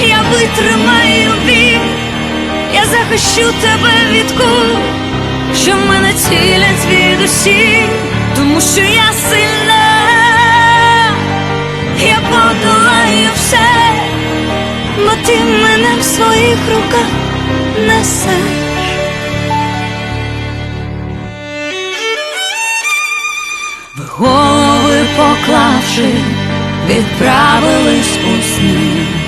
я витримаю біль, я захищу тебе від куль, що мене цілять звідусіль, тому що я сильна, я подолаю все, бо ти мене в своїх руках несеш. Ви голови поклавши, відправились у сни.